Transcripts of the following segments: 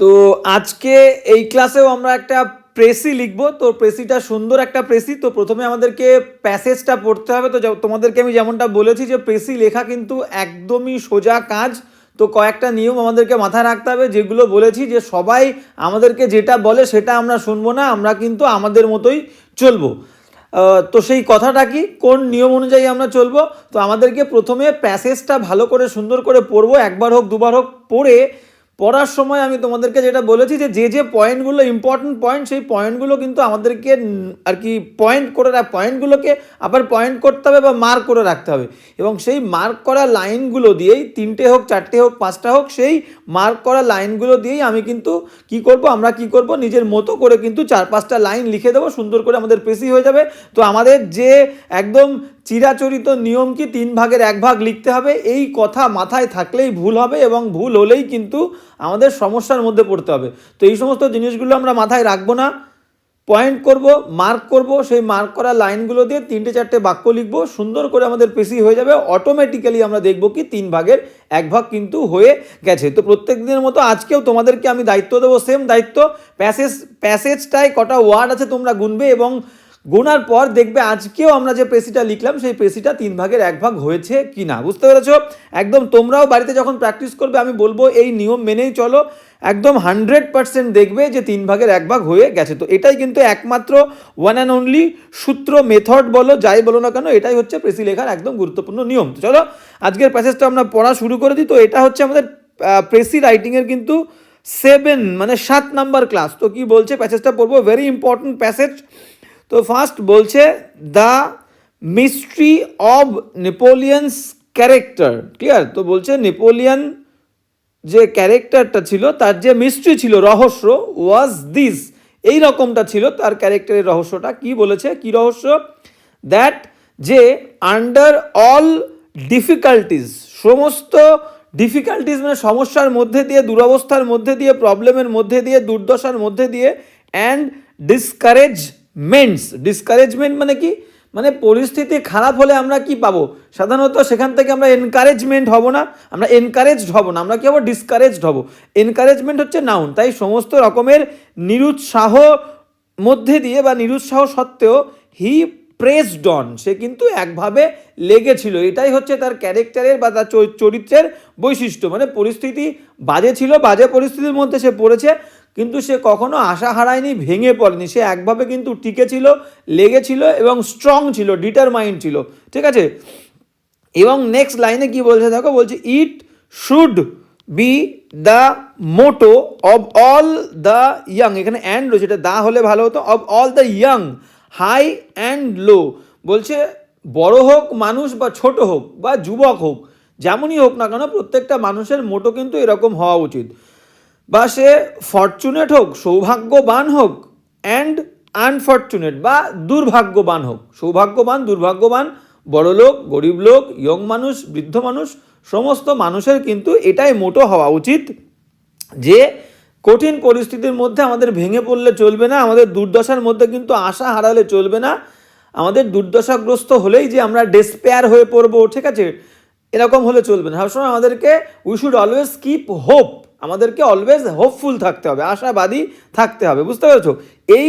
তো আজকে এই ক্লাসেও আমরা একটা প্রেসি লিখব। তো প্রেসিটা সুন্দর একটা প্রেসি। তো প্রথমে আমাদেরকে প্যাসেজটা পড়তে হবে। তো তোমাদেরকে আমি যেমনটা বলেছি যে প্রেসি লেখা কিন্তু একদমই সোজা কাজ। তো কয়েকটা নিয়ম আমাদেরকে মাথায় রাখতে হবে, যেগুলো বলেছি যে সবাই আমাদেরকে যেটা বলে সেটা আমরা শুনব না, আমরা কিন্তু আমাদের মতোই চলবো। তো সেই কথাটা কি? কোন নিয়ম অনুযায়ী আমরা চলবো? তো আমাদেরকে প্রথমে প্যাসেজটা ভালো করে সুন্দর করে পড়ব, একবার হোক, দুবার হোক, পড়ে পড়ার সময় আমি তোমাদেরকে যেটা বলেছি যে যে যে পয়েন্টগুলো ইম্পর্টেন্ট পয়েন্ট সেই পয়েন্টগুলো কিন্তু আমাদেরকে আর কি পয়েন্ট করে পয়েন্টগুলোকে আবার পয়েন্ট করতে হবে বা মার্ক করে রাখতে হবে। এবং সেই মার্ক করা লাইনগুলো দিয়েই তিনটে হোক, চারটে হোক, পাঁচটা হোক, সেই মার্ক করা লাইনগুলো দিয়েই আমি কিন্তু কি করব, আমরা কি করব, নিজের মতো করে কিন্তু চার পাঁচটা লাইন লিখে দেবো, সুন্দর করে আমাদের পেশি হয়ে যাবে। তো আমাদের যে একদম চিরাচরিত নিয়ম কি তিন ভাগের এক ভাগ লিখতে হবে? এই কথা মাথায় থাকলেই ভুল হবে এবং ভুল হলেই কিন্তু আমাদের সমস্যার মধ্যে পড়তে হবে। তো এই সমস্ত জিনিসগুলো আমরা মাথায় রাখব না। পয়েন্ট করব মার্ক করব, সেই মার্ক করা লাইনগুলো দিয়ে তিনটে চারটে বাক্য লিখব। সুন্দর করে আমাদের পেশি হয়ে যাবে। অটোমেটিক্যালি আমরা দেখব কি তিন ভাগের এক ভাগ কিন্তু হয়ে গেছে। তো প্রত্যেক দিনের মতো আজকেও তোমাদেরকে আমি দায়িত্ব দেবো। সেম দায়িত্ব। প্যাসেজ প্যাসেজটায় কটা ওয়ার্ড আছে তোমরা গুনবে এবং গোনার পর দেখবে আজকেও আমরা যে পেশিটা লিখলাম, সেই পেশিটা তিন ভাগের এক ভাগ হয়েছে কি না বুঝতে পেরেছ? একদম তোমরাও বাড়িতে যখন প্র্যাকটিস করবে, আমি বলব এই নিয়ম মেনেই চলো। একদম হান্ড্রেড পার্সেন্ট দেখবে যে তিন ভাগের এক ভাগ হয়ে গেছে। তো এটাই কিন্তু একমাত্র ওয়ান অ্যান্ড অনলি সূত্র মেথড বলো, যাই বলো না কেন, এটাই হচ্ছে পেশি লেখার একদম গুরুত্বপূর্ণ নিয়ম। তো চলো, আজকের প্যাসেজটা আমরা পড়া শুরু করে দিই। তো এটা হচ্ছে আমাদের প্রেসি রাইটিংয়ের কিন্তু সেভেন মানে সাত নাম্বার ক্লাস তো কি বলছে? প্যাসেজটা পড়ব। ভেরি ইম্পর্ট্যান্ট প্যাসেজ তো ফার্স্ট বলছে the mystery of Napoleon's character clear তো বলছে নেপোলিয়ান যে ক্যারেক্টারটা ছিল, তার যে মিস্ট্রি ছিল, রহস্য ওয়াজ দিস এই রকমটা ছিল তার ক্যারেক্টারের রহস্যটা। কি বলেছে? কি রহস্য? দ্যাট যে আন্ডার অল ডিফিকাল্টিস সমস্ত ডিফিকাল্টিস মানে সমস্যার মধ্যে দিয়ে, দুরবস্থার মধ্যে দিয়ে প্রবলেমের মধ্যে দিয়ে, দুর্দশার মধ্যে দিয়ে অ্যান্ড ডিসকারেজমেন্টস ডিসকারেজমেন্ট মানে কি? মানে পরিস্থিতি খারাপ হলে আমরা কি পাবো? সাধারণত সেখান থেকে আমরা এনকারেজমেন্ট হব না, আমরা এনকারেজড হব না, আমরা কি হব? ডিসকারেজড হব। এনকারেজমেন্ট হচ্ছে নাউন তাই সমস্ত রকমের নিরুৎসাহ মধ্যে দিয়ে বা নিরুৎসাহ সত্ত্বেও হি প্রেসড অন সে কিন্তু একভাবে লেগেছিল। এটাই হচ্ছে তার ক্যারেক্টারের বা তার চরি- চরিত্রের বৈশিষ্ট্য। মানে পরিস্থিতি বাজে ছিল, বাজে পরিস্থিতির মধ্যে সে পড়েছে কিন্তু সে কখনো আশা হারায়নি, ভেঙে পড়েনি। সে একভাবে কিন্তু টিকে ছিল লেগেছিল এবং স্ট্রং ছিল ডিটারমাইন্ড ছিল। ঠিক আছে? এবং নেক্সট লাইনে কি বলছে দেখো? বলছে it should be the motto of all the young এখানে অ্যান্ড রয়েছে, এটা দা হলে ভালো হতো। Of all the young high and low বলছে, বড় হোক মানুষ বা ছোট হোক বা যুবক হোক, যেমনই হোক না কেন, প্রত্যেকটা মানুষের মোটো কিন্তু এরকম হওয়া উচিত। বা সে ফরচুনেট হোক, সৌভাগ্যবান হোক অ্যান্ড আনফর্চুনেট বা দুর্ভাগ্যবান হোক। সৌভাগ্যবান, দুর্ভাগ্যবান, বড় লোক, গরিব লোক ইয়ং মানুষ, বৃদ্ধ মানুষ, সমস্ত মানুষের কিন্তু এটাই মোটো হওয়া উচিত যে কঠিন পরিস্থিতির মধ্যে আমাদের ভেঙে পড়লে চলবে না, আমাদের দুর্দশার মধ্যে কিন্তু আশা হারালে চলবে না। আমাদের দুর্দশাগ্রস্ত হলেই যে আমরা ডেসপেয়ার হয়ে পড়ব, ঠিক আছে? এরকম হলে চলবে না। সবসময় আমাদেরকে we should always keep hope আমাদেরকে অলওয়েজ হোপফুল থাকতে হবে, আশাবাদী থাকতে হবে, বুঝতে পেরেছ? এই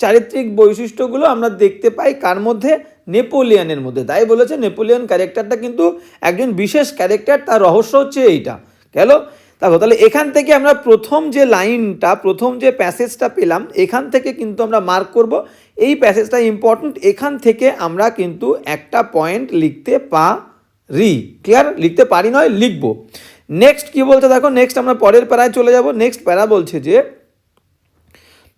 চারিত্রিক বৈশিষ্ট্যগুলো আমরা দেখতে পাই কার মধ্যে? নেপোলিয়ানের মধ্যে। তাই বলেছে নেপোলিয়ন ক্যারেক্টারটা কিন্তু একজন বিশেষ ক্যারেক্টার তার রহস্য হচ্ছে এইটা। গেল? দেখো, তাহলে এখান থেকে আমরা প্রথম যে লাইনটা, প্রথম যে প্যাসেজটা পেলাম, এখান থেকে কিন্তু আমরা মার্ক করব। এই প্যাসেজটা ইম্পর্ট্যান্ট এখান থেকে আমরা কিন্তু একটা পয়েন্ট লিখতে পারি। ক্লিয়ার লিখতে পারি নয়, লিখব। নেক্সট কি বলছে দেখো? নেক্সট আমরা পরের প্যারায় চলে যাব। নেক্সট প্যারা বলছে যে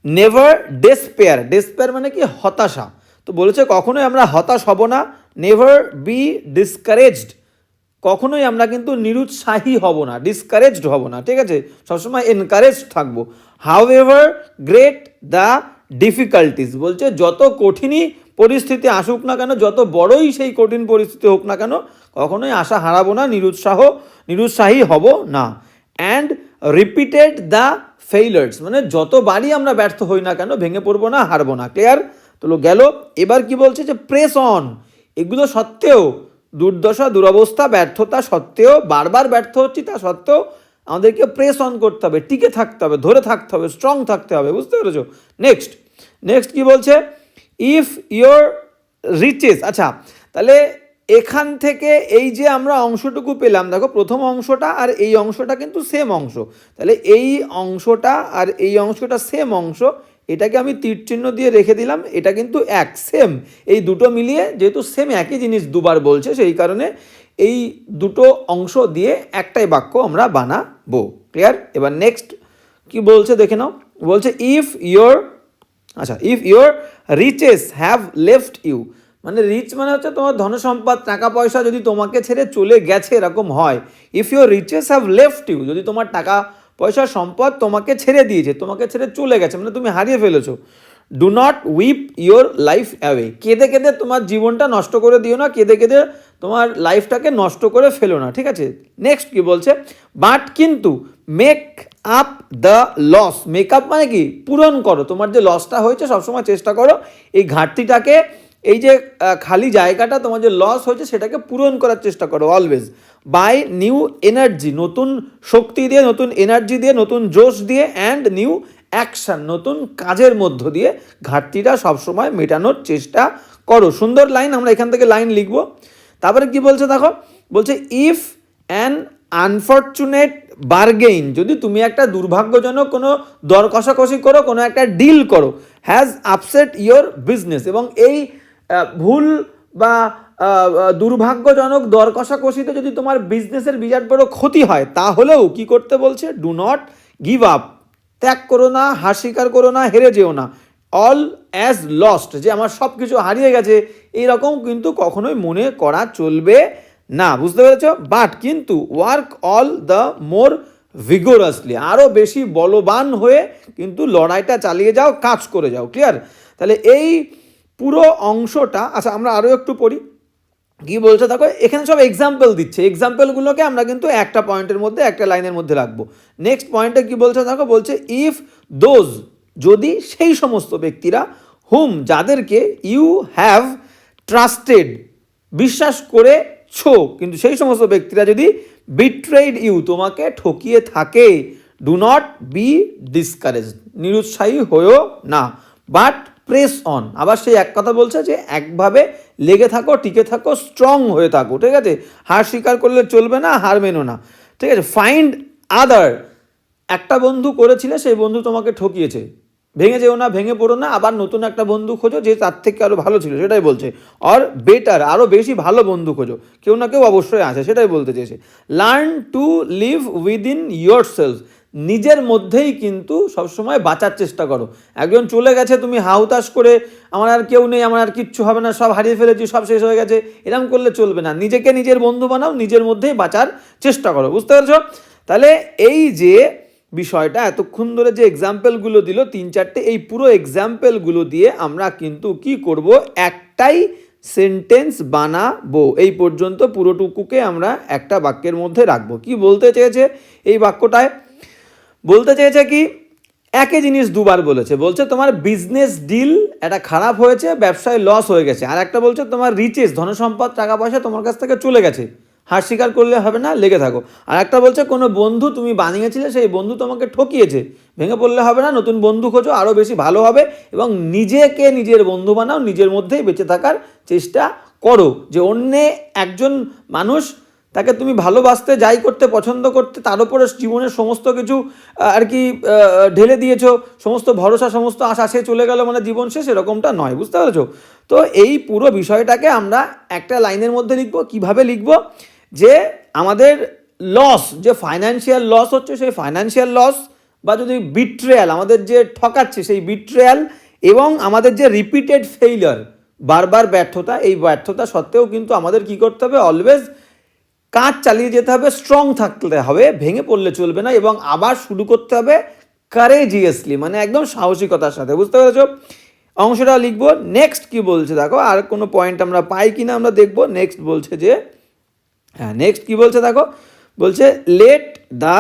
নেভার ডেসপেয়ার ডেসপেয়ার মানে কি? হতাশা। তো বলেছে কখনোই আমরা হতাশ হব না। নেভার বি ডিসকারেজড কখনোই আমরা কিন্তু নিরুৎসাহী হব না। ডিসকারেজড হব না। ঠিক আছে? সবসময় এনকারেজ থাকব। However great the difficulties বলছে, যত কঠিনই পরিস্থিতি আসুক না কেন, যত বড়ই সেই কঠিন পরিস্থিতি হোক না কেন কখনোই আশা হারাবো না, নিরুৎসাহ, নিরুৎসাহী হব না। অ্যান্ড রিপিটেড দ্য ফেইলার্স মানে যতবারই আমরা ব্যর্থ হই না কেন, ভেঙে পড়ব না, হারবো না। ক্লিয়ার তো গেল, এবার কি বলছে যে প্রেস অন এগুলো সত্ত্বেও, দুর্দশা, দুরবস্থা, ব্যর্থতা সত্ত্বেও, বারবার ব্যর্থ হচ্ছি তা সত্ত্বেও আমাদেরকে প্রেস অন করতে হবে, টিকে থাকতে হবে, ধরে থাকতে হবে স্ট্রং থাকতে হবে, বুঝতে পেরেছ? নেক্সট নেক্সট কি বলছে? ইফ ইয়োর রিচেস আচ্ছা তাহলে এখান থেকে এই যে আমরা অংশটুকু পেলাম, দেখো প্রথম অংশটা আর এই অংশটা কিন্তু সেম অংশ। তাহলে এই অংশটা আর এই অংশটা সেম অংশ, এটাকে আমি তীর চিহ্ন দিয়ে রেখে দিলাম, এটা কিন্তু এক সেম এই দুটো মিলিয়ে যেহেতু সেম একই জিনিস দুবার বলছে, সেই কারণে এই দুটো অংশ দিয়ে একটাই বাক্য আমরা বানাবো। ক্লিয়ার এবার নেক্সট কি বলছে দেখে নাও। বলছে ইফ ইয়োর আচ্ছা if your riches have left you মানে রিচ মানে হচ্ছে তোমার ধনসম্পদ টাকা পয়সা যদি তোমাকে ছেড়ে চলে গেছে, এরকম হয়। If your riches have left you যদি তোমার টাকা পয়সা সম্পদ তোমাকে ছেড়ে দিয়েছে, তোমাকে ছেড়ে চলে গেছে মানে তুমি হারিয়ে ফেলেছো do not weep your life away কেঁদে কেঁদে তোমার জীবনটা নষ্ট করে দিও না, কেঁদে কেঁদে তোমার লাইফটাকে নষ্ট করে ফেলো না, ঠিক আছে? নেক্সট কি বলছে? বাট কিন্তু make up the loss make up মানে কি? পূরণ করো। তোমার যে লসটা হয়েছে, সবসময় চেষ্টা করো, এই ঘাটতিটাকে এই যে খালি জায়গাটা তোমার যে লস হয়েছে সেটাকে পূরণ করার চেষ্টা করো অলওয়েজ বাই নিউ এনার্জি নতুন শক্তি দিয়ে, নতুন এনার্জি দিয়ে, নতুন জোশ দিয়ে অ্যান্ড নিউ অ্যাকশন নতুন কাজের মধ্য দিয়ে ঘাটতিটা সবসময় মেটানোর চেষ্টা করো। সুন্দর লাইন আমরা এখান থেকে লাইন লিখব। তারপরে কি বলছে দেখো? বলছে ইফ অ্যান আনফর্চুনেট বার্গেইন যদি তুমি একটা দুর্ভাগ্যজনক কোনো দর কষাকষি করো, কোনো একটা ডিল করো হ্যাজ আপসেট ইয়োর বিজনেস এবং এই ভুল বা দুর্ভাগ্যজনক দর কষাকষিতে যদি তোমার বিজনেসের বিরাট বড় ক্ষতি হয়, তাহলেও কি করতে বলছে? ডু নট গিভ আপ ত্যাগ করো না, হার স্বীকার করো না, হেরে যেও না। অল অ্যাজ লস্ট যে আমার সব কিছু হারিয়ে গেছে এইরকম কিন্তু কখনোই মনে করা চলবে না। বুঝতে পেরেছ? বাট কিন্তু work all the more vigorously আরও বেশি বলবান হয়ে কিন্তু লড়াইটা চালিয়ে যাও, কাজ করে যাও। ক্লিয়ার তাহলে এই পুরো অংশটা আচ্ছা আমরা আরও একটু পড়ি। কি বলছে? দেখো, এখানে সব এক্সাম্পল দিচ্ছে। এক্সাম্পলগুলোকে আমরা কিন্তু একটা পয়েন্টের মধ্যে, একটা লাইনের মধ্যে রাখব। নেক্সট পয়েন্টে কি বলছে? দেখো, বলছে ইফ দোজ যদি সেই সমস্ত ব্যক্তিরা হুম যাদেরকে ইউ হ্যাভ ট্রাস্টেড বিশ্বাস করেছ কিন্তু সেই সমস্ত ব্যক্তিরা যদি বিট্রেড ইউ তোমাকে ঠকিয়ে থাকে ডু নট বি ডিসকারেজ নিরুৎসাহী হয়েও না। But press on. আবার সেই এক কথা বলছে যে, একভাবে লেগে থাকো, টিকে থাকো স্ট্রং হয়ে থাকো, ঠিক আছে? হার স্বীকার করলে চলবে না, হার মেনো না। ঠিক আছে? ফাইন্ড আদার একটা বন্ধু করেছিলে, সেই বন্ধু তোমাকে ঠকিয়েছে। ভেঙে যেও না, ভেঙে পড়ো না, আবার নতুন একটা বন্ধু খোঁজো যে তার থেকে আরও ভালো ছিল, সেটাই বলছে। আর বেটার আরও বেশি ভালো বন্ধু খোঁজো। কেউ না কেউ অবশ্যই আছে, সেটাই বলতে চেয়েছে। Learn to live within yourself নিজের মধ্যেই কিন্তু সবসময় বাঁচার চেষ্টা করো। একজন চলে গেছে, তুমি হাউতাস করে, আমার আর কেউ নেই, আমার আর কিচ্ছু হবে না, সব হারিয়ে ফেলেছি, সব শেষ হয়ে গেছে। এরকম করলে চলবে না। নিজেকে নিজের বন্ধু বানাও, নিজের মধ্যেই বাঁচার চেষ্টা করো। বুঝতে পেরেছ? তাহলে এই যে বিষয়টা, এতক্ষণ ধরে যে এক্সাম্পলগুলো দিল, তিন চারটে, এই পুরো এক্সাম্পলগুলো দিয়ে আমরা কিন্তু কি করব? একটাই সেন্টেন্স বানাবো। এই পর্যন্ত পুরোটুকুকে আমরা একটা বাক্যের মধ্যে রাখব। কি বলতে চেয়েছে এই বাক্যটায়? বলতে চেয়েছে কি, একই জিনিস দুবার বলেছে। বলছে, তোমার বিজনেস ডিল একটা খারাপ হয়েছে, ব্যবসায় লস হয়ে গেছে। আর একটা বলছে, তোমার রিচেস ধনসম্পদ টাকা পয়সা তোমার কাছ থেকে চলে গেছে। হার স্বীকার করলে হবে না, লেগে থাকো। আর একটা বলছে, কোনো বন্ধু তুমি বানিয়েছিলে, সেই বন্ধু তোমাকে ঠকিয়েছে। ভেঙে পড়লে হবে না, নতুন বন্ধু খোঁজো আরও বেশি ভালো হবে এবং নিজেকে নিজের বন্ধু বানাও, নিজের মধ্যেই বেঁচে থাকার চেষ্টা করো। যে অন্যে একজন মানুষ তাকে তুমি ভালোবাসতে, যাই করতে, পছন্দ করতে, তার উপরে জীবনের সমস্ত কিছু আর কি ঢেলে দিয়েছ, সমস্ত ভরসা, সমস্ত আশা, সে চলে গেল মানে জীবন শেষ, এরকমটা নয়, বুঝতে পেরেছ? তো এই পুরো বিষয়টাকে আমরা একটা লাইনের মধ্যে লিখব, কীভাবে লিখব? যে আমাদের লস যে ফাইন্যান্সিয়াল লস হচ্ছে, সেই ফাইন্যান্সিয়াল লস বা যদি বিট্রেয়াল আমাদের যে ঠকাচ্ছে, সেই বিট্রেয়াল এবং আমাদের যে রিপিটেড ফেইলার বারবার ব্যর্থতা, এই ব্যর্থতা সত্ত্বেও কিন্তু আমাদের কি করতে হবে? অলওয়েজ কাজ চালিয়ে যেতে হবে স্ট্রং থাকতে হবে, ভেঙে পড়লে চলবে না এবং আবার শুরু করতে হবে কারেজিয়াসলি মানে একদম সাহসিকতার সাথে, বুঝতে পেরেছ? অংশটা লিখব নেক্সট কি বলছে দেখো, আর কোনো পয়েন্ট আমরা পাই কিনা আমরা দেখব নেক্সট বলছে যে হ্যাঁ নেক্সট কি বলছে দেখো? বলছে let the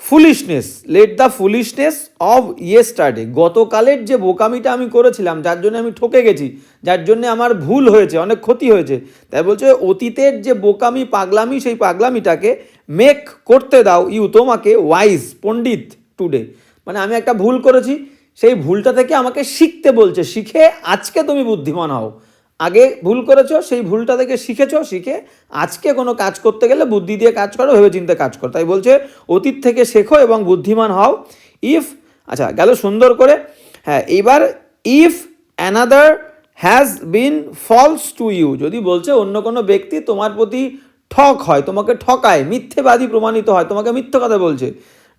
foolishness let the foolishness of yesterday গতকালের যে বোকামিটা আমি করেছিলাম, যার জন্য আমি ঠকে গেছি, যার জন্য আমার ভুল হয়েছে, অনেক ক্ষতি হয়েছে, তাই বলছে, অতীতের যে বোকামি, পাগলামি, সেই পাগলামিটাকে মেক করতে দাও, ইউ তোমাকে ওয়াইজ পণ্ডিত টুডে মানে আমি একটা ভুল করেছি, সেই ভুলটা থেকে আমাকে শিখতে বলছে, শিখে আজকে তুমি বুদ্ধিমান হও। আগে ভুল করেছ, সেই ভুলটা থেকে শিখেছো, শিখে আজকে কোনো কাজ করতে গেলে বুদ্ধি দিয়ে কাজ করো ভেবে চিন্তে কাজ করো। তাই বলছে, অতীত থেকে শেখো এবং বুদ্ধিমান হও। ইফ আচ্ছা গেল সুন্দর করে। হ্যাঁ এবার if another has been false to you যদি বলছে অন্য কোনো ব্যক্তি তোমার প্রতি ঠক হয়, তোমাকে ঠকায়, মিথ্যেবাদী প্রমাণিত হয়, তোমাকে মিথ্যে কথা বলছে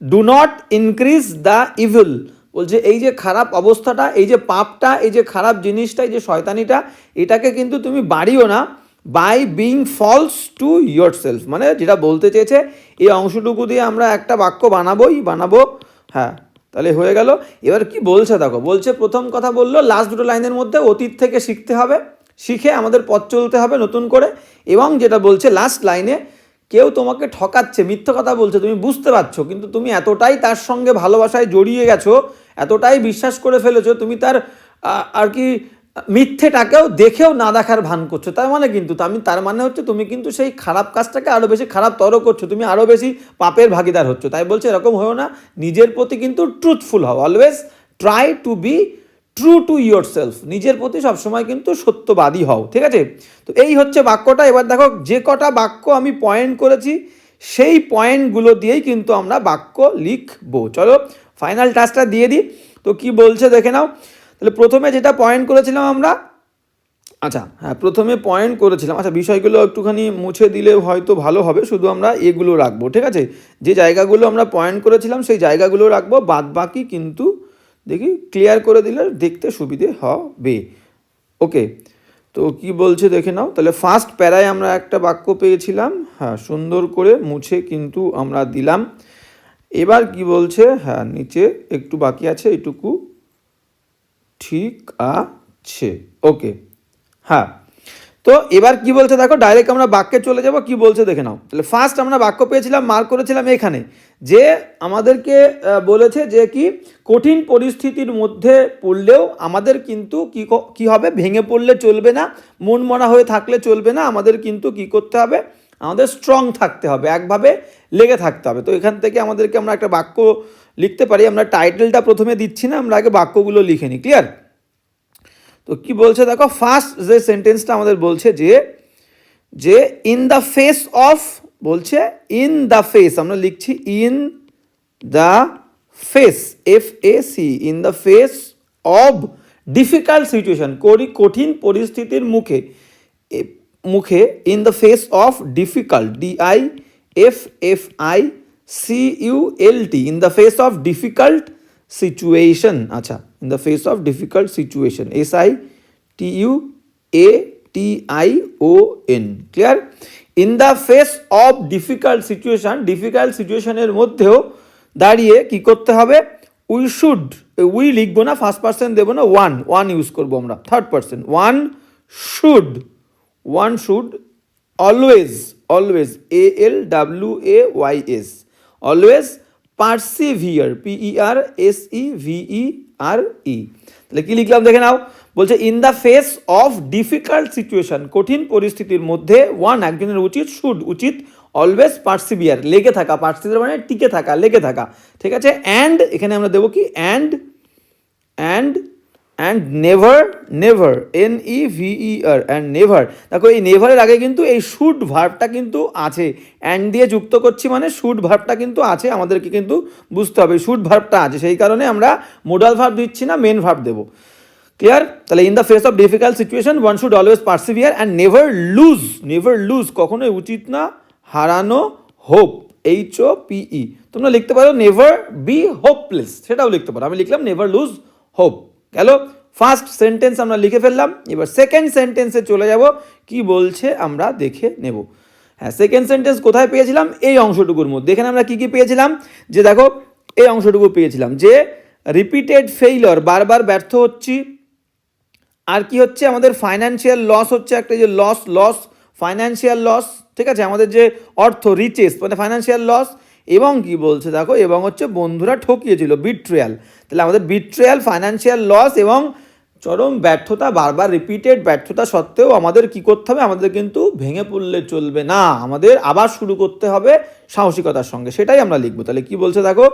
do not increase the evil বলছে, এই যে খারাপ অবস্থাটা, এই যে পাপটা, এই যে খারাপ জিনিসটা, এই যে শয়তানিটা, এটাকে কিন্তু তুমি বাড়িও না by being false to yourself মানে যেটা বলতে চেয়েছে, এই অংশটুকু দিয়ে আমরা একটা বাক্য বানাবোই, বানাবো। হ্যাঁ তাহলে হয়ে গেল। এবার কি বলছে দেখো, বলছে, প্রথম কথা বলল লাস্ট দুটো লাইনের মধ্যে অতীত থেকে শিখতে হবে, শিখে আমাদের পথ চলতে হবে নতুন করে, এবং যেটা বলছে লাস্ট লাইনে কেউ তোমাকে ঠকাচ্ছে, মিথ্যে কথা বলছে, তুমি বুঝতে পারছ, কিন্তু তুমি এতটাই তার সঙ্গে ভালোবাসায় জড়িয়ে গেছো, এতটাই বিশ্বাস করে ফেলেছো, তুমি তার আর কি, মিথ্যেটাকেও দেখেও না দেখার ভান করছ, তার মানে কিন্তু আমি তার মানে হচ্ছে তুমি কিন্তু সেই খারাপ কাজটাকে আরও বেশি খারাপ তর করছ, তুমি আরও বেশি পাপের ভাগিদার হচ্ছ, তাই বলছে এরকম হয়েও না, নিজের প্রতি কিন্তু ট্রুথফুল হও always try to be true to yourself নিজের প্রতি সবসময় কিন্তু সত্যবাদী হও, ঠিক আছে? তো এই হচ্ছে বাক্যটা। এবার দেখো, যে কটা বাক্য আমি পয়েন্ট করেছি, সেই পয়েন্টগুলো দিয়েই কিন্তু আমরা বাক্য লিখব। চলো ফাইনাল টাচটা দিয়ে দিই। তো কি বলছে দেখে নাও। তাহলে প্রথমে যেটা পয়েন্ট করেছিলাম আমরা আচ্ছা হ্যাঁ প্রথমে পয়েন্ট করেছিলাম। আচ্ছা বিষয়গুলো একটুখানি মুছে দিলে হয়তো ভালো হবে, শুধু আমরা এগুলো রাখব, ঠিক আছে? যে জায়গাগুলো আমরা পয়েন্ট করেছিলাম, সেই জায়গাগুলো রাখব বাদ বাকি কিন্তু দেখি ক্লিয়ার করে দিলে দেখতে সুবিধে হবে। ওকে তো কি বলছে দেখে নাও। তাহলে ফার্স্ট প্যারায় আমরা একটা বাক্য পেয়েছিলাম। হ্যাঁ সুন্দর করে মুছে কিন্তু আমরা দিলাম। এবার কি বলছে? হ্যাঁ নিচে একটু বাকি আছে, এটুকু ঠিক আছে। ওকে হ্যাঁ তো এবার কি বলছে দেখো ডাইরেক্ট আমরা বাক্যে চলে যাব, কি বলছে দেখে নাও। তাহলে ফার্স্ট আমরা বাক্য পেয়েছিলাম মার্ক করেছিলাম এখানে, যে আমাদেরকে বলেছে যে কি, কঠিন পরিস্থিতির মধ্যে পড়লেও আমাদের কিন্তু কি ক- হবে? ভেঙে পড়লে চলবে না, মন মরা হয়ে থাকলে চলবে না, আমাদের কিন্তু কি করতে হবে? আমাদের স্ট্রং থাকতে হবে, একভাবে লেগে থাকতে হবে। তো এখান থেকে আমাদেরকে আমরা একটা বাক্য লিখতে পারি, আমরা টাইটেলটা প্রথমে দিচ্ছি না, আমরা আগে বাক্যগুলো লিখে নিই ক্লিয়ার তো কি বলছে দেখো? ফার্স্ট যে সেন্টেন্সটা আমাদের বলছে যে যে ইন দ্য ফেস অফ বলছে ইন দ্য ফেস আমরা লিখছি in the face F A C in the face of difficult situation কঠিন পরিস্থিতির মুখে মুখে in the face of difficult D I F F I C U L T in the face of difficult situation আচ্ছা in the face of difficult situation S I T U A T I O N clear in the face of difficult situation difficult সিচুয়েশনের মধ্যেও দাঁড়িয়ে কি করতে হবে? We should we লিখব না first person দেবো না ওয়ান ওয়ান ইউজ করব আমরা third person one should one should always always A L W A Y S always persevere P E R S E V E R E তাহলে কি লিখলাম? দেখে নাও। বলছে in the face of difficult situation কঠিন পরিস্থিতির মধ্যে one একজনের উচিত শুড উচিত অলওয়েজ পার্সিভিয়ার লেগে থাকা পার্সিভিয়ার মানে টিকে থাকা, লেগে থাকা। ঠিক আছে? অ্যান্ড এখানে আমরা দেবো কি? And and and never never N E V E R and never দেখো এই নেভারের আগে কিন্তু এই শুড ভার্বটা কিন্তু আছে। অ্যান্ড দিয়ে যুক্ত করছি মানে শুড ভার্বটা কিন্তু আছে, আমাদেরকে কিন্তু বুঝতে হবে। শুড ভার্বটা আছে, সেই কারণে আমরা মোডাল ভার্ব দিচ্ছি না মেন ভার্ব দেবো। ক্লিয়ার তাহলে in the face of difficult situation one should always persevere and never lose never lose কখনোই উচিত না, হারানো হোপ এইচ ও পিই তোমরা লিখতে পারো নেভার বি হোপলেস সেটাও লিখতে পারো। আমি লিখলাম নেভার লুজ হোপ গেল। ফার্স্ট সেন্টেন্স আমরা লিখে ফেললাম, এবার সেকেন্ড সেন্টেন্সে চলে যাব। কি বলছে আমরা দেখে নেব। হ্যাঁ সেকেন্ড সেন্টেন্স কোথায় পেয়েছিলাম? এই অংশটুকুর মধ্যে। এখানে আমরা কি কি পেয়েছিলাম? যে দেখো, এই অংশটুকু পেয়েছিলাম যে রিপিটেড ফেইলর বারবার ব্যর্থ হচ্ছি। আর কি হচ্ছে? আমাদের ফাইন্যান্সিয়াল লস হচ্ছে একটা যে লস লস ফাইন্যান্সিয়াল লস ঠিক আছে? আমাদের যে অর্থ রিচেস মানে ফাইন্যান্সিয়াল লস এবং কি বলছে দেখো, এবং হচ্ছে বন্ধুরা ঠকিয়েছিল বিট্রেয়াল তাহলে আমাদের বিট্রেয়াল ফাইন্যান্সিয়াল লস এবং চরম ব্যর্থতা, বারবার রিপিটেড ব্যর্থতা সত্ত্বেও আমাদের কি করতে হবে? আমাদের কিন্তু ভেঙে পড়লে চলবে না। আমাদের আবার শুরু করতে হবে সাহসিকতার সঙ্গে। সেটাই আমরা লিখব। তাহলে কি বলছে দেখো,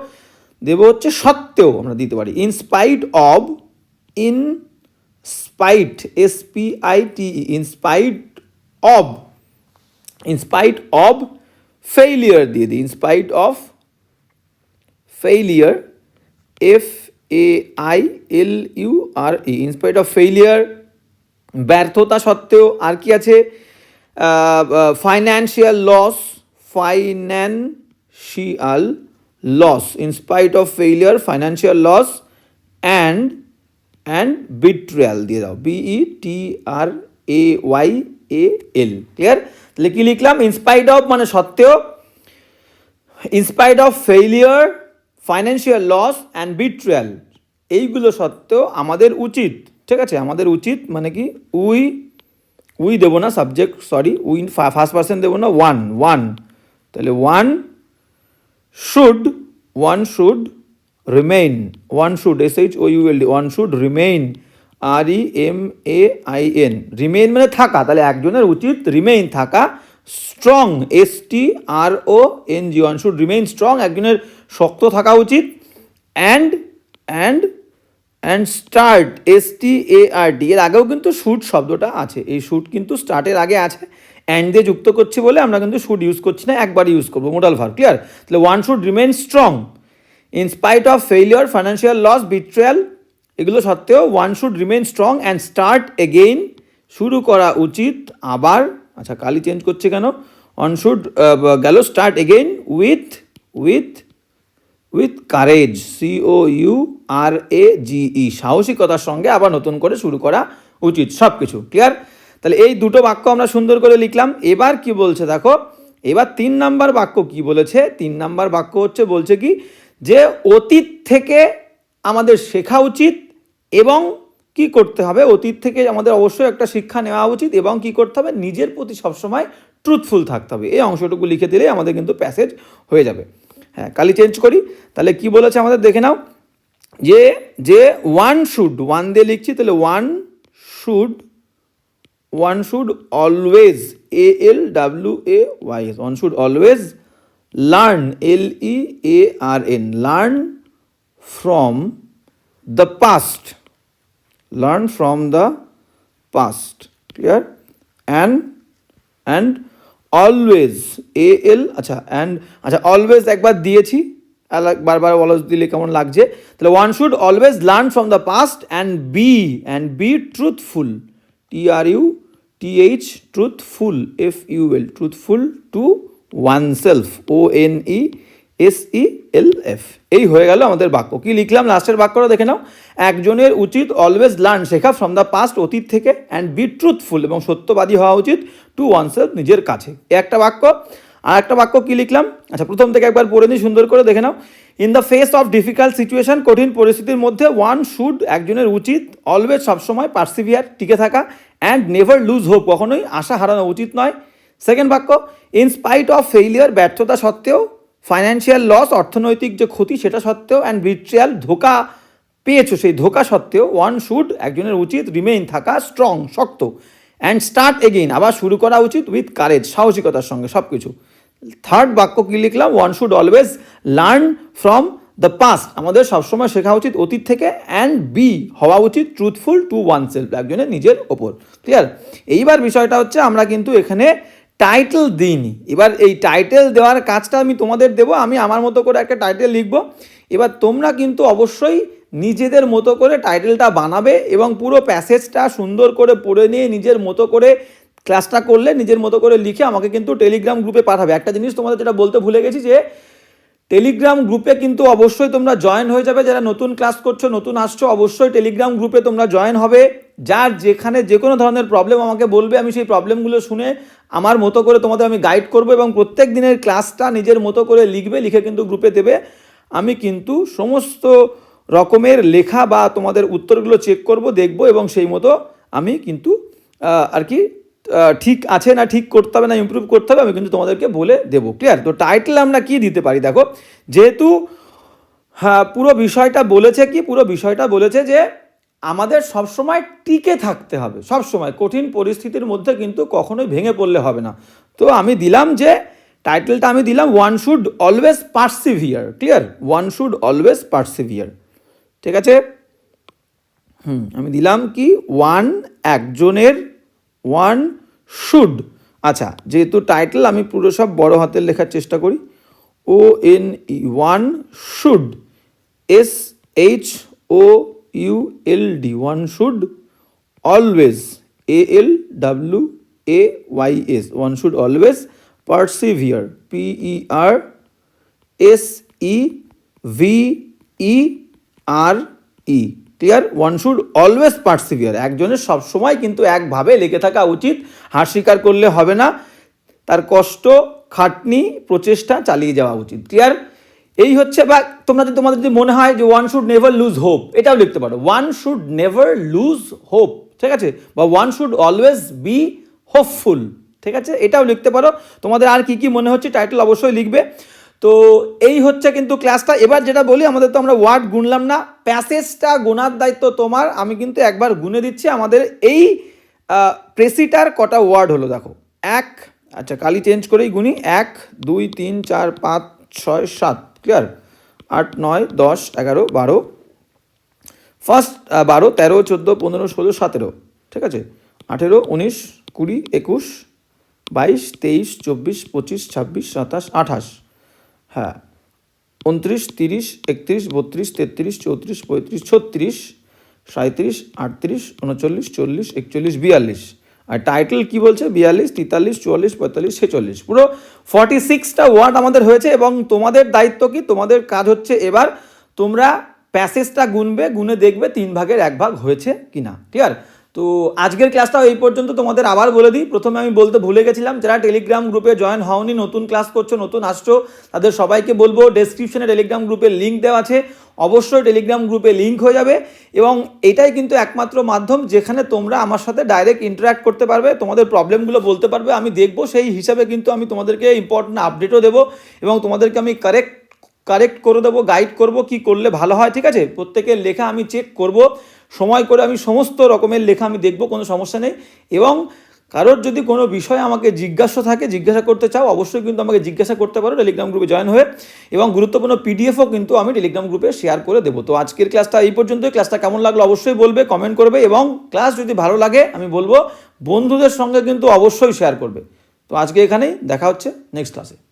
দেব হচ্ছে সত্ত্বেও আমরা দিতে পারি। In spite of in spite S P I T in of in spite of failure দিয়ে দিই in spite of failure F A I L U R E in of failure ব্যর্থতা সত্ত্বেও আর কি আছে? Financial loss financial loss in spite of failure financial loss and and betrayal দিয়ে দাও B E T R A Y A L clear কি লিখলাম in spite of মানে সত্ত্বেও in spite of failure financial loss and betrayal এইগুলো সত্ত্বেও আমাদের উচিত, ঠিক আছে? আমাদের উচিত মানে কি? উই উই দেবো না subject sorry we first person দেবো না ওয়ান ওয়ান তাহলে one should one should remain one should S H O U L D one should remain R E M A I N remain মানে থাকা, তাহলে একজনের উচিত রিমেইন থাকা strong S T R O N G one should remain strong একজনের শক্ত থাকা উচিত and and and start S T A R D এর আগেও কিন্তু শুট শব্দটা আছে, এই শুট কিন্তু স্টার্টের আগে আছে অ্যান্ড দিয়ে যুক্ত করছি বলে আমরা কিন্তু শুট ইউজ করছি না একবার ইউজ করব মোডাল ভার ক্লিয়ার তাহলে one should remain strong in spite of failure financial loss betrayal এগুলো সত্ত্বেও one should remain strong and start again শুরু করা উচিত আবার। আচ্ছা কালি চেঞ্জ করছে কেন? অন শুড গেল start again with with with courage C O U R A G E সাহসিকতার সঙ্গে আবার নতুন করে শুরু করা উচিত সব কিছু ক্লিয়ার তাহলে এই দুটো বাক্য আমরা সুন্দর করে লিখলাম। এবার কি বলছে দেখো? এবার তিন নাম্বার বাক্য কি বলেছে? তিন নাম্বার বাক্য হচ্ছে, বলছে কি? যে অতীত থেকে আমাদের শেখা উচিত এবং কি করতে হবে? অতীত থেকে আমাদের অবশ্যই একটা শিক্ষা নেওয়া উচিত এবং কি করতে হবে? নিজের প্রতি সবসময় ট্রুথফুল থাকতে হবে। এই অংশটুকু লিখে দিলেই আমাদের কিন্তু প্যাসেজ হয়ে যাবে। হ্যাঁ কালি চেঞ্জ করি। তাহলে কি বলেছে আমাদের? দেখে নাও। যে যে ওয়ান শুড ওয়ান দিয়ে লিখছি, তাহলে one should one should always A L W A Y one should always learn L E A R N learn from the past learn from the past. Clear? And and always, a l আচ্ছা and আচ্ছা always একবার দিয়েছি। বারবার always দিলে কেমন লাগছে? তাহলে one should always learn from the past and be and be truthful T R U T H truthful F U L truthful to oneself O N E S E L F এই হয়ে গেল আমাদের বাক্য। কি লিখলাম? লাস্টের বাক্যটা দেখে নাও। একজনের উচিত অলওয়েজ লার্ন শেখা ফ্রম দ্য পাস্ট অতীত থেকে অ্যান্ড বি ট্রুথফুল এবং সত্যবাদী হওয়া উচিত টু ওয়ান সেলফ নিজের কাছে। একটা বাক্য। আর একটা বাক্য কি লিখলাম? আচ্ছা প্রথম থেকে একবার পড়ে নিই, সুন্দর করে দেখে নাও। In the face of difficult situation কঠিন পরিস্থিতির মধ্যে ওয়ান শুড একজনের উচিত অলওয়েজ সবসময় পার্সিভিয়ার টিকে থাকা অ্যান্ড নেভার লুজ হোপ কখনোই আশা হারানো উচিত নয়। সেকেন্ড বাক্য ইন স্পাইট অফ ফেইলিয়ার ব্যর্থতা সত্ত্বেও ফাইন্যান্সিয়াল লস অর্থনৈতিক যে ক্ষতি, সেটা সত্ত্বেও অ্যান্ড বিট্রিয়াল ধোকা পেয়েছ, সেই ধোকা সত্ত্বেও ওয়ান শুড একজনের উচিত রিমেইন থাকা স্ট্রং শক্ত অ্যান্ড স্টার্ট এগেইন আবার শুরু করা উচিত উইথ কারেজ সাহসিকতার সঙ্গে সব কিছু থার্ড বাক্য কি লিখলাম? One should always learn from the past আমাদের সবসময় শেখা উচিত অতীত থেকে অ্যান্ড বি হওয়া উচিত ট্রুথফুল টু ওয়ান সেলফ একজনের নিজের ওপর। ক্লিয়ার এইবার বিষয়টা হচ্ছে আমরা কিন্তু এখানে টাইটেল দিইনি। এবার এই টাইটেল দেওয়ার কাজটা আমি তোমাদের দেব, আমি আমার মতো করে একটা টাইটেল লিখব। এবার তোমরা কিন্তু অবশ্যই নিজেদের মতো করে টাইটেলটা বানাবে এবং পুরো প্যাসেজটা সুন্দর করে পড়ে নিয়ে নিজের মতো করে ক্লাসটা করলে নিজের মতো করে লিখে আমাকে কিন্তু টেলিগ্রাম গ্রুপে পাঠাবে। একটা জিনিস তোমাদের যেটা বলতে ভুলে গেছি যে টেলিগ্রাম গ্রুপে কিন্তু অবশ্যই তোমরা জয়েন হয়ে যাবে। যারা নতুন ক্লাস করছ, নতুন আসছো, অবশ্যই টেলিগ্রাম গ্রুপে তোমরা জয়েন হবে। যার যেখানে যে কোনো ধরনের প্রবলেম আমাকে বলবে, আমি সেই প্রবলেমগুলো শুনে আমার মতো করে তোমাদের আমি গাইড করব এবং প্রত্যেক দিনের ক্লাসটা নিজের মতো করে লিখবে, লিখে কিন্তু গ্রুপে দেবে। আমি কিন্তু সমস্ত রকমের লেখা বা তোমাদের উত্তরগুলো চেক করব, দেখব এবং সেই মতো আমি কিন্তু আর কি ঠিক আছে না ঠিক করতে হবে না ইমপ্রুভ করতে হবে, আমি কিন্তু তোমাদেরকে বলে দেবো ক্লিয়ার তো টাইটেল আমরা কি দিতে পারি? দেখো, যেহেতু হ্যাঁ পুরো বিষয়টা বলেছে কি? পুরো বিষয়টা বলেছে যে আমাদের সবসময় টিকে থাকতে হবে, সবসময়। কঠিন পরিস্থিতির মধ্যে কিন্তু কখনোই ভেঙে পড়লে হবে না। তো আমি দিলাম যে টাইটেলটা আমি দিলাম one should always persevere clear one should always persevere ঠিক আছে? হুম, আমি দিলাম কি? ওয়ান একজনের ওয়ান শুড আচ্ছা যেহেতু টাইটেল আমি পুরো সব বড় হাতের লেখার চেষ্টা করি। O N E one should S H O U L D one should always A L W A Y S one should always persevere P E R S E V E R E clear one should always persevere একজনের সবসময় কিন্তু একভাবে লেগে থাকা উচিত, হার স্বীকার করলে হবে না। তার কষ্ট, খাটনি, প্রচেষ্টা চালিয়ে যাওয়া উচিত। ক্লিয়ার এই হচ্ছে বা তোমরা যদি, তোমাদের যদি মনে হয় যে one should never lose hope এটাও লিখতে পারো। One should never lose hope ঠিক আছে? বা one should always be hopeful ঠিক আছে? এটাও লিখতে পারো। তোমাদের আর কি কি মনে হচ্ছে টাইটেল অবশ্যই লিখবে। তো এই হচ্ছে কিন্তু ক্লাসটা এবার যেটা বলি, আমাদের তো আমরা ওয়ার্ড গুনলাম না। প্যাসেজটা গোনার দায়িত্ব তোমার। আমি কিন্তু একবার গুনে দিচ্ছি। আমাদের এই প্রেসিটার কটা ওয়ার্ড হলো দেখো। এক আচ্ছা কালি চেঞ্জ করেই গুনি। এক, দুই, তিন, চার, পাঁচ, ছয়, সাত। ক্লিয়ার আট, নয়, দশ, এগারো, বারো। ফার্স্ট বারো, তেরো, চোদ্দ, পনেরো, ষোলো, সতেরো। ঠিক আছে? আঠেরো, উনিশ, কুড়ি, একুশ, বাইশ, তেইশ, চব্বিশ, পঁচিশ, ছাব্বিশ, সাতাশ, আঠাশ। হ্যাঁ উনত্রিশ, তিরিশ, একত্রিশ, বত্রিশ, তেত্রিশ, চৌত্রিশ, পঁয়ত্রিশ, ছত্রিশ সাঁত্রিশ আটত্রিশ, উনচল্লিশ, চল্লিশ, একচল্লিশ, বিয়াল্লিশ। আর টাইটেল কি বলছে? বিয়াল্লিশ, তেতাল্লিশ, চুয়াল্লিশ, পঁয়তাল্লিশ, ছেচল্লিশ। পুরো ফর্টি সিক্সটা ওয়ার্ড আমাদের হয়েছে এবং তোমাদের দায়িত্ব কি? তোমাদের কাজ হচ্ছে এবার তোমরা প্যাসেজটা গুনবে, গুনে দেখবে তিন ভাগের এক ভাগ হয়েছে কি না ক্লিয়ার তো আজকের ক্লাসটাও এই পর্যন্ত তোমাদের আবার বলে দিই। প্রথমে আমি বলতে ভুলে গেছিলাম, যারা টেলিগ্রাম গ্রুপে জয়েন হওনি, নতুন ক্লাস করছ, নতুন আসছো, তাদের সবাইকে বলব ডেসক্রিপশনে টেলিগ্রাম গ্রুপের লিঙ্ক দেওয়া আছে। অবশ্যই টেলিগ্রাম গ্রুপে লিঙ্ক হয়ে যাবে এবং এটাই কিন্তু একমাত্র মাধ্যম যেখানে তোমরা আমার সাথে ডাইরেক্ট ইন্টারাক্ট করতে পারবে, তোমাদের প্রবলেমগুলো বলতে পারবে, আমি দেখব, সেই হিসাবে কিন্তু আমি তোমাদেরকে ইম্পর্টেন্ট আপডেটও দেবো এবং তোমাদেরকে আমি কারেক্ট কারেক্ট করে দেবো গাইড করব কি করলে ভালো হয়, ঠিক আছে? প্রত্যেকের লেখা আমি চেক করব। সময় করে আমি সমস্ত রকমের লেখা আমি দেখব, কোনো সমস্যা নেই। এবং কারোর যদি কোনো বিষয় আমাকে জিজ্ঞাসা থাকে, জিজ্ঞাসা করতে চাও, অবশ্যই কিন্তু আমাকে জিজ্ঞাসা করতে পারো টেলিগ্রাম গ্রুপে জয়েন হয়ে। এবং গুরুত্বপূর্ণ পিডিএফও কিন্তু আমি টেলিগ্রাম গ্রুপে শেয়ার করে দেবো। তো আজকের ক্লাসটা এই পর্যন্তই। ক্লাসটা কেমন লাগল অবশ্যই বলবে কমেন্ট করবে এবং ক্লাস যদি ভালো লাগে, আমি বলব, বন্ধুদের সঙ্গে কিন্তু অবশ্যই শেয়ার করবে। তো আজকে এখানেই, দেখা হচ্ছে নেক্সট ক্লাসে